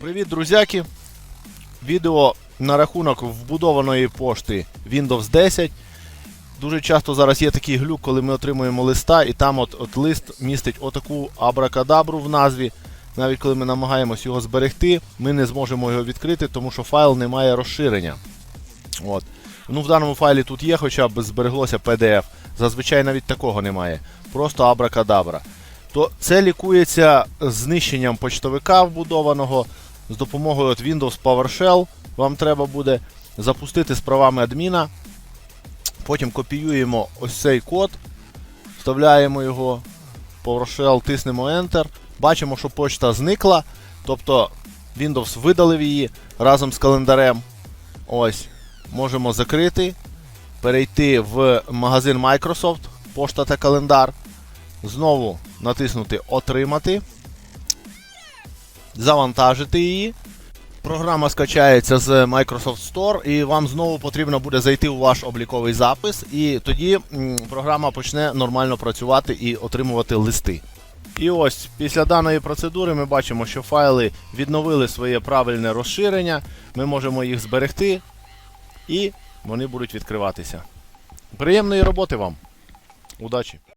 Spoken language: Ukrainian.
Привіт, друзяки! Відео на рахунок вбудованої пошти Windows 10. Дуже часто зараз є такий глюк, коли ми отримуємо листа, і там от, от лист містить отаку абракадабру в назві. Навіть коли ми намагаємось його зберегти, ми не зможемо його відкрити, тому що файл не має розширення. От. Ну, в даному файлі тут є, хоча б збереглося PDF. Зазвичай навіть такого немає. Просто абракадабра. То це лікується знищенням почтовика вбудованого з допомогою от Windows PowerShell. Вам треба буде запустити з правами адміна. Потім копіюємо ось цей код, вставляємо його в PowerShell, тиснемо Enter. Бачимо, що почта зникла. Тобто Windows видалив її разом з календарем. Ось. Можемо закрити, перейти в магазин Microsoft, пошта та календар. Знову натиснути Отримати, завантажити її. Програма скачається з Microsoft Store, і вам знову потрібно буде зайти у ваш обліковий запис, і тоді програма почне нормально працювати і отримувати листи. І ось після даної процедури ми бачимо, що файли відновили своє правильне розширення. Ми можемо їх зберегти, і вони будуть відкриватися. Приємної роботи вам! Удачі!